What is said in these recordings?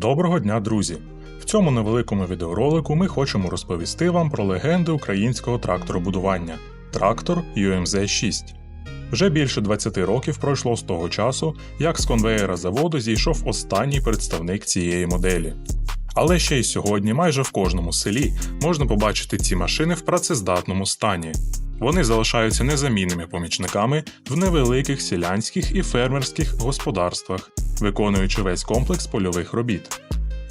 Доброго дня, друзі! В цьому невеликому відеоролику ми хочемо розповісти вам про легенди українського тракторобудування трактор UMZ 6. Вже більше 20 років пройшло з того часу, як з конвеєра заводу зійшов останній представник цієї моделі. Але ще й сьогодні майже в кожному селі можна побачити ці машини в працездатному стані. Вони залишаються незамінними помічниками в невеликих селянських і фермерських господарствах, виконуючи весь комплекс польових робіт.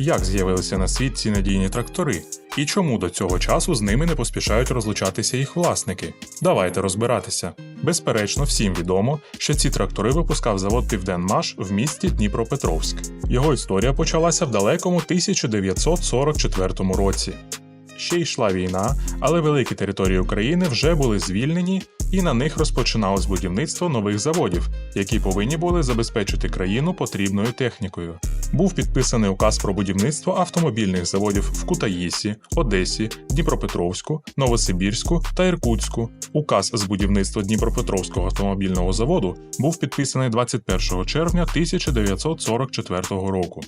Як з'явилися на світ ці надійні трактори, і чому до цього часу з ними не поспішають розлучатися їх власники? Давайте розбиратися. Безперечно, всім відомо, що ці трактори випускав завод Південмаш в місті Дніпропетровськ. Його історія почалася в далекому 1944 році. Ще йшла війна, але великі території України вже були звільнені, і на них розпочиналось будівництво нових заводів, які повинні були забезпечити країну потрібною технікою. Був підписаний указ про будівництво автомобільних заводів в Кутаїсі, Одесі, Дніпропетровську, Новосибірську та Іркутську. Указ з будівництва Дніпропетровського автомобільного заводу був підписаний 21 червня 1944 року.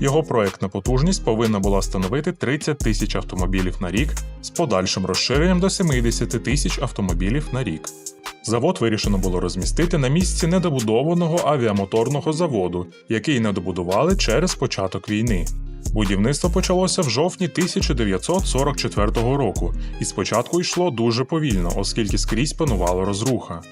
Його проектна потужність повинна була становити 30 тисяч автомобілів на рік з подальшим розширенням до 70 тисяч автомобілів на рік. Завод вирішено було розмістити на місці недобудованого авіамоторного заводу, який не добудували через початок війни. Будівництво почалося в жовтні 1944 року, і спочатку йшло дуже повільно, оскільки скрізь панувала розруха.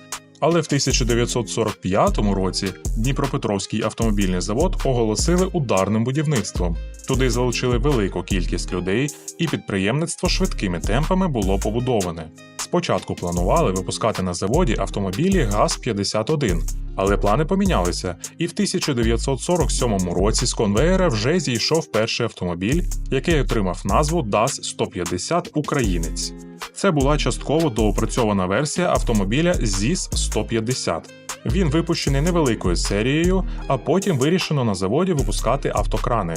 Але в 1945 році Дніпропетровський автомобільний завод оголосили ударним будівництвом. Туди залучили велику кількість людей, і підприємництво швидкими темпами було побудоване. Спочатку планували випускати на заводі автомобілі ГАЗ-51, але плани помінялися, і в 1947 році з конвеєра вже зійшов перший автомобіль, який отримав назву ДАЗ-150 Українець. Це була частково доопрацьована версія автомобіля ЗІС-150. Він випущений невеликою серією, а потім вирішено на заводі випускати автокрани.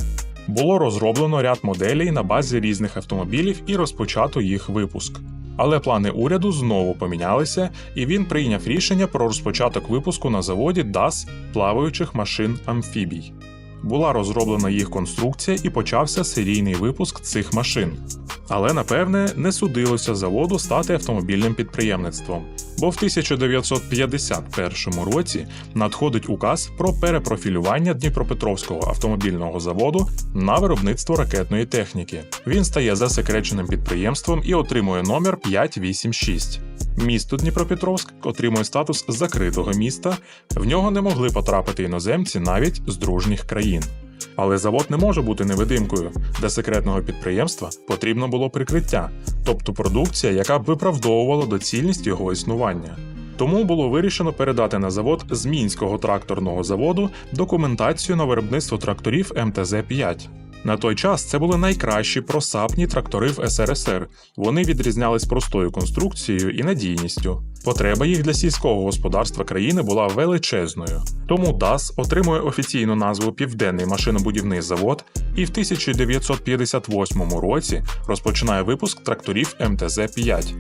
Було розроблено ряд моделей на базі різних автомобілів і розпочато їх випуск. Але плани уряду знову помінялися, і він прийняв рішення про розпочаток випуску на заводі ДАС плаваючих машин амфібій. Була розроблена їх конструкція і почався серійний випуск цих машин. Але напевне не судилося заводу стати автомобільним підприємництвом, бо в 1951 році надходить указ про перепрофілювання Дніпропетровського автомобільного заводу на виробництво ракетної техніки. Він стає засекреченим підприємством і отримує номер 586. Місто Дніпропетровськ отримує статус закритого міста, в нього не могли потрапити іноземці навіть з дружніх країн. Але завод не може бути невидимкою. Для секретного підприємства потрібно було прикриття, тобто продукція, яка б виправдовувала доцільність його існування. Тому було вирішено передати на завод з Мінського тракторного заводу документацію на виробництво тракторів МТЗ-5. На той час це були найкращі просапні трактори в СРСР. Вони відрізнялись простою конструкцією і надійністю. Потреба їх для сільського господарства країни була величезною. Тому ДАС отримує офіційну назву Південний машинобудівний завод і в 1958 році розпочинає випуск тракторів МТЗ-5.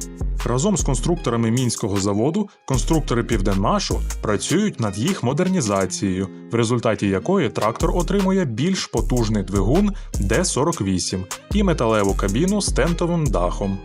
Разом з конструкторами мінського заводу конструктори Південмашу працюють над їх модернізацією, в результаті якої трактор отримує більш потужний двигун Д-48 і металеву кабіну з тентовим дахом.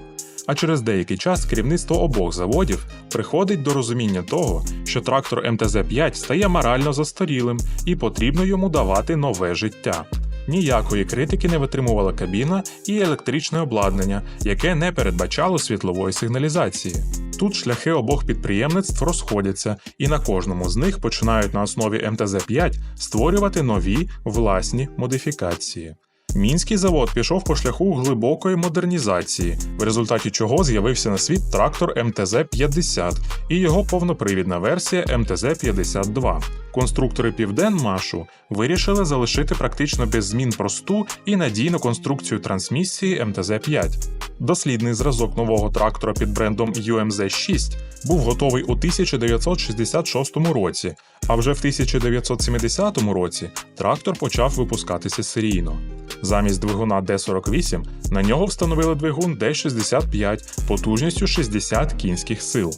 А через деякий час керівництво обох заводів приходить до розуміння того, що трактор МТЗ-5 стає морально застарілим і потрібно йому давати нове життя. Ніякої критики не витримувала кабіна і електричне обладнання, яке не передбачало світлової сигналізації. Тут шляхи обох підприємництв розходяться, і на кожному з них починають на основі МТЗ-5 створювати нові власні модифікації. Мінський завод пішов по шляху глибокої модернізації, в результаті чого з'явився на світ трактор МТЗ-50 і його повнопривідна версія МТЗ-52. Конструктори Південмашу вирішили залишити практично без змін просту і надійну конструкцію трансмісії МТЗ-5. Дослідний зразок нового трактора під брендом UMZ-6 був готовий у 1966 році, а вже в 1970 році трактор почав випускатися серійно. Замість двигуна D48 на нього встановили двигун D65 потужністю 60 кінських сил.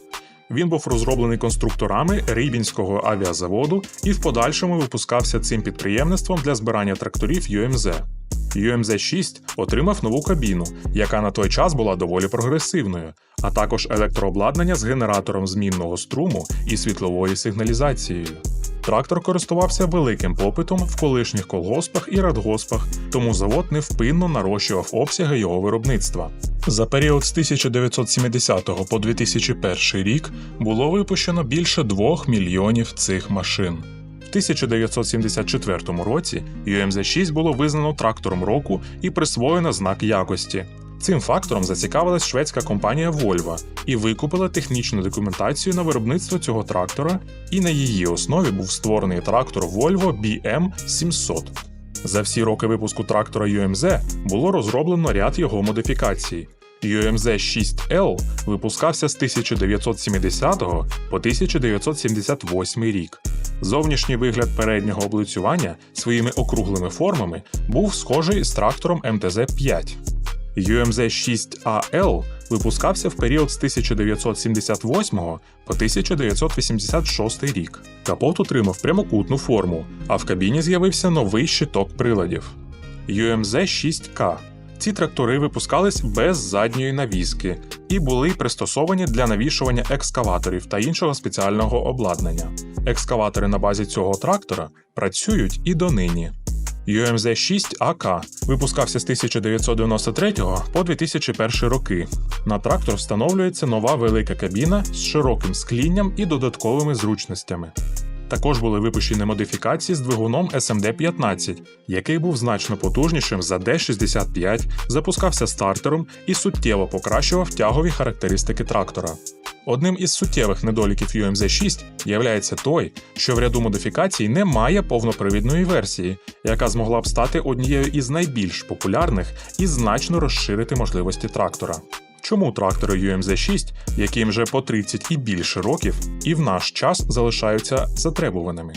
Він був розроблений конструкторами Рибінського авіазаводу і в подальшому випускався цим підприємництвом для збирання тракторів UMZ. UMZ-6 отримав нову кабіну, яка на той час була доволі прогресивною, а також електрообладнання з генератором змінного струму і світловою сигналізацією. Трактор користувався великим попитом в колишніх колгоспах і радгоспах, тому завод невпинно нарощував обсяги його виробництва. За період з 1970 по 2001 рік було випущено більше 2 мільйонів цих машин. В 1974 році UMZ-6 було визнано трактором року і присвоєно знак якості. Цим фактором зацікавилась шведська компанія Volvo і викупила технічну документацію на виробництво цього трактора, і на її основі був створений трактор Volvo BM700. За всі роки випуску трактора UMZ було розроблено ряд його модифікацій. UMZ 6L випускався з 1970 по 1978 рік. Зовнішній вигляд переднього облицювання своїми округлими формами був схожий з трактором МТЗ-5. UMZ 6AL випускався в період з 1978 по 1986 рік. Капот отримав прямокутну форму, а в кабіні з'явився новий щиток приладів. UMZ 6K. Ці трактори випускались без задньої навіски і були пристосовані для навішування екскаваторів та іншого спеціального обладнання. Екскаватори на базі цього трактора працюють і донині. UMZ 6 ак випускався з 1993 по 2001 роки. На трактор встановлюється нова велика кабіна з широким склінням і додатковими зручностями. Також були випущені модифікації з двигуном SMD-15, який був значно потужнішим за D65, запускався стартером і суттєво покращував тягові характеристики трактора. Одним із суттєвих недоліків UMZ 6 являється той, що в ряду модифікацій немає повнопривідної версії, яка змогла б стати однією із найбільш популярних і значно розширити можливості трактора. Чому трактори UMZ 6, яким вже по 30 і більше років, і в наш час залишаються затребуваними?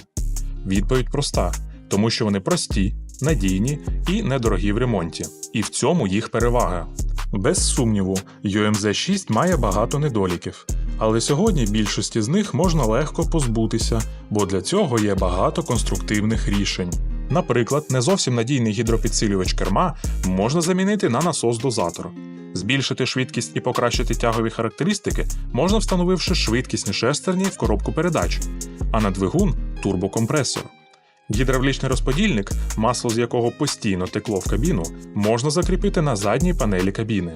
Відповідь проста: тому що вони прості, надійні і недорогі в ремонті. І в цьому їх перевага. Без сумніву, UMZ 6 має багато недоліків, але сьогодні більшості з них можна легко позбутися, бо для цього є багато конструктивних рішень. Наприклад, не зовсім надійний гідропідсилювач керма можна замінити на насос-дозатор. Збільшити швидкість і покращити тягові характеристики можна встановивши швидкісні шестерні в коробку передач, а на двигун турбокомпресор. Гідравлічний розподільник, масло з якого постійно текло в кабіну, можна закріпити на задній панелі кабіни.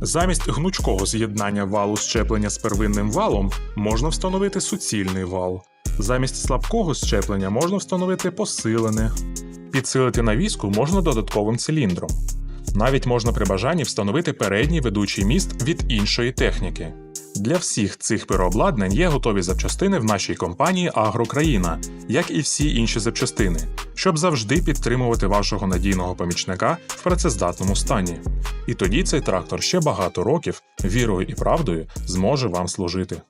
Замість гнучкого з'єднання валу щеплення з первинним валом можна встановити суцільний вал. Замість слабкого щеплення можна встановити посилене. Підсилити навіску можна додатковим циліндром. Навіть можна при бажанні встановити передній ведучий міст від іншої техніки. Для всіх цих переобладнань є готові запчастини в нашій компанії Агрокраїна, як і всі інші запчастини, щоб завжди підтримувати вашого надійного помічника в працездатному стані. І тоді цей трактор ще багато років вірою і правдою зможе вам служити.